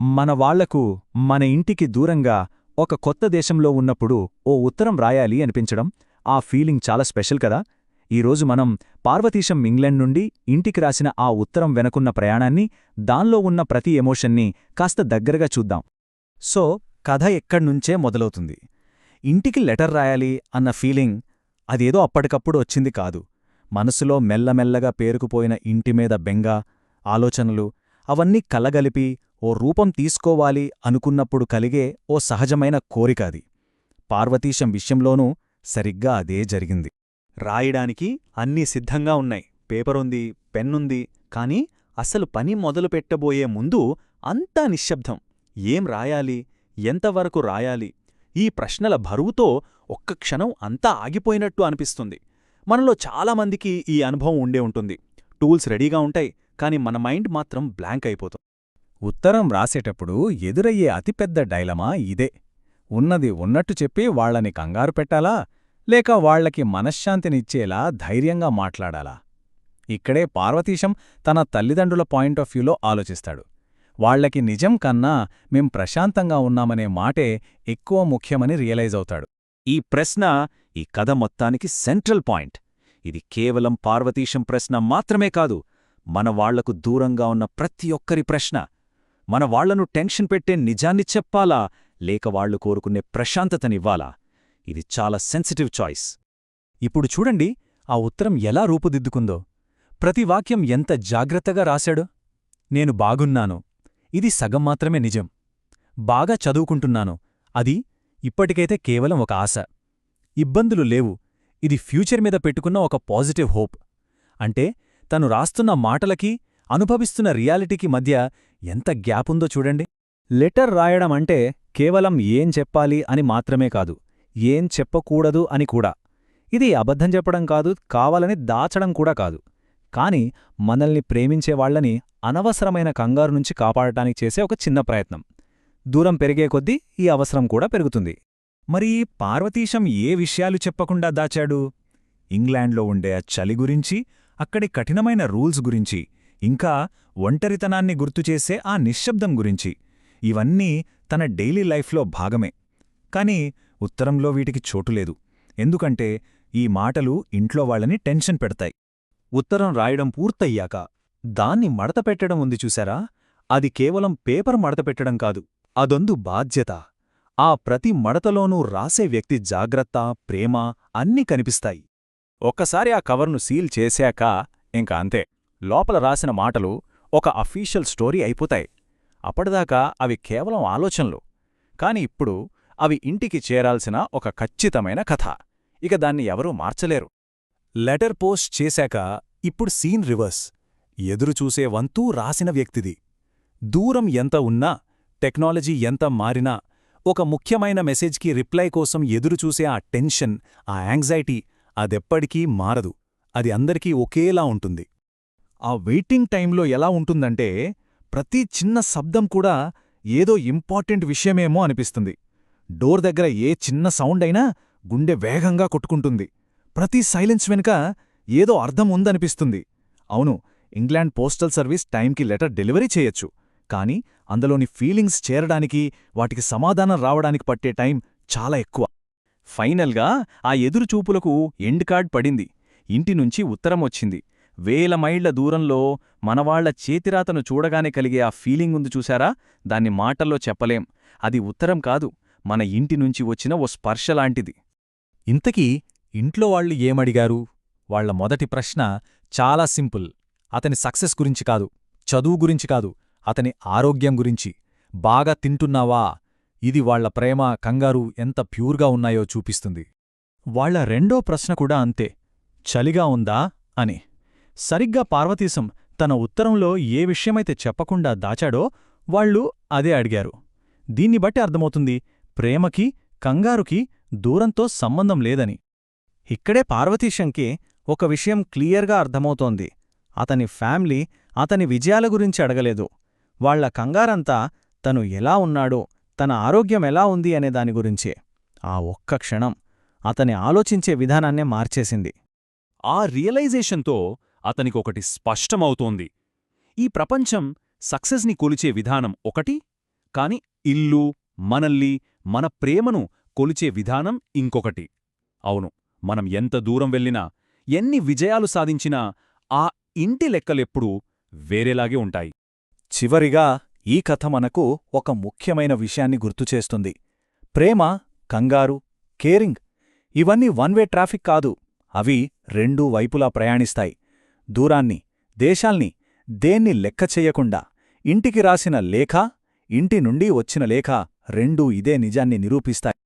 మన వాళ్ళకు మన ఇంటికి దూరంగా ఒక కొత్త దేశంలో ఉన్నప్పుడు ఓ ఉత్తరం రాయాలి అనిపించడం ఆ ఫీలింగ్ చాలా స్పెషల్ కదా. ఈరోజు మనం పార్వతీశం ఇంగ్లండ్ నుండి ఇంటికి రాసిన ఆ ఉత్తరం వెనకున్న ప్రయాణాన్ని దాన్లో ఉన్న ప్రతి ఎమోషన్ని కాస్త దగ్గరగా చూద్దాం. సో కథ ఎక్కడ్నుంచే మొదలవుతుంది. ఇంటికి లెటర్ రాయాలి అన్న ఫీలింగ్ అదేదో అప్పటికప్పుడు వచ్చింది కాదు. మనసులో మెల్లమెల్లగా పేరుకుపోయిన ఇంటిమీద బెంగ ఆలోచనలు అవన్నీ కలగలిపి ఓ రూపం తీసుకోవాలి అనుకున్నప్పుడు కలిగే ఓ సహజమైన కోరిక అది. పార్వతీశం విషయంలోనూ సరిగ్గా అదే జరిగింది. రాయడానికి అన్నీ సిద్ధంగా ఉన్నాయి. పేపరుంది పెన్నుంది కాని అసలు పని మొదలుపెట్టబోయే ముందు అంతా నిశ్శబ్దం. ఏం రాయాలి? ఎంతవరకు రాయాలి? ఈ ప్రశ్నల బరువుతో ఒక్క క్షణం అంతా ఆగిపోయినట్టు అనిపిస్తుంది. మనలో చాలామందికి ఈ అనుభవం ఉండే ఉంటుంది. టూల్స్ రెడీగా ఉంటాయి. కాని మన మైండ్ మాత్రం బ్లాంక్ అయిపోతుంది ఉత్తరం రాసేటప్పుడు ఎదురయ్యే అతిపెద్ద డైలమా ఇదే. ఉన్నది ఉన్నట్టు చెప్పి వాళ్ళని కంగారు పెట్టాలా? లేక వాళ్ళకి మనశ్శాంతినిచ్చేలా ధైర్యంగా మాట్లాడాలా? ఇక్కడే పార్వతీశం తన తల్లిదండ్రుల పాయింట్ ఆఫ్ వ్యూలో ఆలోచిస్తాడు. వాళ్ళకి నిజం కన్నా మేం ప్రశాంతంగా ఉన్నామనే మాటే ఎక్కువ ముఖ్యమని రియలైజ్ అవుతాడు. ఈ ప్రశ్న ఈ కథ మొత్తానికి సెంట్రల్ పాయింట్. ఇది కేవలం పార్వతీశం ప్రశ్న మాత్రమే కాదు మన వాళ్ళకు దూరంగా ఉన్న ప్రతి ఒక్కరి ప్రశ్న. మన వాళ్ళను టెన్షన్ పెట్టే నిజాన్ని చెప్పాలా? లేక వాళ్ళు కోరుకునే ప్రశాంతతనివ్వాలా? ఇది చాలా సెన్సిటివ్ చాయిస్. ఇప్పుడు చూడండి ఆ ఉత్తరం ఎలా రూపుదిద్దుకుందో. ప్రతి వాక్యం ఎంత జాగ్రత్తగా రాశాడో? నేను బాగున్నాను. ఇది సగం మాత్రమే నిజం. బాగా చదువుకుంటున్నాను. అది ఇప్పటికైతే కేవలం ఒక ఆశ. ఇబ్బందులు లేవు. ఇది ఫ్యూచర్ మీద పెట్టుకున్న ఒక పాజిటివ్ హోప్. అంటే తను రాస్తున్న మాటలకి అనుభవిస్తున్న రియాలిటీకి మధ్య ఎంత గ్యాపుందో చూడండి. లెటర్ రాయడం అంటే కేవలం ఏం చెప్పాలి అని మాత్రమే కాదు ఏం చెప్పకూడదు అని కూడా. ఇది అబద్ధం చెప్పడం కాదు కావాలని దాచడం కూడా కాదు. కాని మనల్ని ప్రేమించేవాళ్ళని అనవసరమైన కంగారు నుంచి కాపాడటానికి చేసే ఒక చిన్న ప్రయత్నం. దూరం పెరిగే కొద్దీ ఈ అవసరం కూడా పెరుగుతుంది. మరి పార్వతీశం ఏ విషయాలు చెప్పకుండా దాచాడు? ఇంగ్లాండ్లో ఉండే ఆ చలి గురించి అక్కడి కఠినమైన రూల్స్ గురించి ఇంకా ఒంటరితనాన్ని గుర్తుచేసే ఆ నిశ్శబ్దం గురించి. ఇవన్నీ తన డైలీ లైఫ్లో భాగమే. కాని ఉత్తరంలో వీటికి చోటులేదు ఎందుకంటే ఈ మాటలు ఇంట్లో వాళ్ళని టెన్షన్ పెడతాయి. ఉత్తరం రాయడం పూర్తయ్యాక దాన్ని మడతపెట్టడం ఉంది చూశారా? అది కేవలం పేపర్ మడతపెట్టడం కాదు. అదొందు బాధ్యత. ఆ ప్రతి మడతలోనూ రాసే వ్యక్తి జాగ్రత్త ప్రేమ అన్నీ కనిపిస్తాయి. ఒక్కసారి ఆ కవర్ను సీల్ చేశాక ఇంక అంతే. లోపల రాసిన మాటలు ఒక అఫీషియల్ స్టోరీ అయిపోతాయి. అప్పటిదాకా అవి కేవలం ఆలోచనలు. కాని ఇప్పుడు అవి ఇంటికి చేరాల్సిన ఒక ఖచ్చితమైన కథ. ఇక దాన్ని ఎవరూ మార్చలేరు. లెటర్ పోస్ట్ చేశాక ఇప్పుడు సీన్ రివర్స్. ఎదురుచూసే వంతూ రాసిన వ్యక్తిది. దూరం ఎంత ఉన్నా టెక్నాలజీ ఎంత మారినా ఒక ముఖ్యమైన మెసేజ్కి రిప్లై కోసం ఎదురుచూసే ఆ టెన్షన్ ఆ యాంగ్జైటీ అదెప్పటికీ మారదు. అది అందరికీ ఒకేలా ఉంటుంది. ఆ వెయిటింగ్ టైంలో ఎలా ఉంటుందంటే ప్రతి చిన్న శబ్దం కూడా ఏదో ఇంపార్టెంట్ విషయమేమో అనిపిస్తుంది. డోర్ దగ్గర ఏ చిన్న సౌండ్ అయినా గుండె వేగంగా కొట్టుకుంటుంది. ప్రతి సైలెన్స్ వెనుక ఏదో అర్థం ఉందనిపిస్తుంది. అవును ఇంగ్లాండ్ పోస్టల్ సర్వీస్ టైంకి లెటర్ డెలివరీ చేయొచ్చు. కానీ అందులోని ఫీలింగ్స్ చేరడానికి వాటికి సమాధానం రావడానికి పట్టే టైం చాలా ఎక్కువ. ఫైనల్గా ఆ ఎదురుచూపులకు ఎండ్ కార్డ్ పడింది. ఇంటినుంచి ఉత్తరం వచ్చింది. వేల మైళ్ళ దూరంలో మనవాళ్ళ చేతిరాతను చూడగానే కలిగే ఆ ఫీలింగ్ ఉంది చూశారా? దాన్ని మాటల్లో చెప్పలేం. అది ఉత్తరం కాదు. మన ఇంటినుంచి వచ్చిన ఓ స్పర్శలాంటిది ఇంతకీ ఇంట్లో వాళ్ళు ఏమడిగారు? వాళ్ళ మొదటి ప్రశ్న చాలా సింపుల్. అతని సక్సెస్ గురించి కాదు. చదువు గురించి కాదు. అతని ఆరోగ్యం గురించి. బాగా తింటున్నావా? ఇది వాళ్ళ ప్రేమ కంగారు ఎంత ప్యూర్గా ఉన్నాయో చూపిస్తుంది. వాళ్ళ రెండో ప్రశ్న కూడా అంతే. చలిగా ఉందా? అని. సరిగ్గా పార్వతీశం తన ఉత్తరంలో ఏ విషయమైతే చెప్పకుండా దాచాడో వాళ్ళు అదే అడిగారు. దీన్ని బట్టి అర్థమవుతుంది ప్రేమకి కంగారుకి దూరంతో సంబంధం లేదని. ఇక్కడే పార్వతీశంకి ఒక విషయం క్లియర్గా అర్థమవుతోంది. అతని ఫ్యామిలీ అతని విజయాల గురించి అడగలేదు. వాళ్ళ కంగారంతా తను ఎలా ఉన్నాడో తన ఆరోగ్యం ఎలా ఉంది అనే దాని గురించే. ఆ ఒక్క క్షణం అతని ఆలోచించే విధానాన్నే మార్చేసింది. ఆ రియలైజేషన్తో అతనికొకటి స్పష్టమవుతోంది. ఈ ప్రపంచం సక్సెస్ని కొలిచే విధానం ఒకటి కాని ఇల్లు మనల్ని మన ప్రేమను కొలిచే విధానం ఇంకొకటి. అవును మనం ఎంత దూరం వెళ్ళినా ఎన్ని విజయాలు సాధించినా ఆ ఇంటి లెక్కలెప్పుడూ వేరేలాగే ఉంటాయి. చివరిగా ఈ కథ మనకు ఒక ముఖ్యమైన విషయాన్ని గుర్తుచేస్తుంది ప్రేమ కంగారు కేరింగ్ ఇవన్నీ వన్ వే ట్రాఫిక్ కాదు. అవి రెండూ వైపులా ప్రయాణిస్తాయి. దూరాన్ని దేశాల్ని దేన్ని లెక్క చెయ్యకుండా ఇంటికి రాసిన లేఖ ఇంటి నుండి వచ్చిన లేఖ రెండూ ఇదే నిజాన్ని నిరూపిస్తాయి.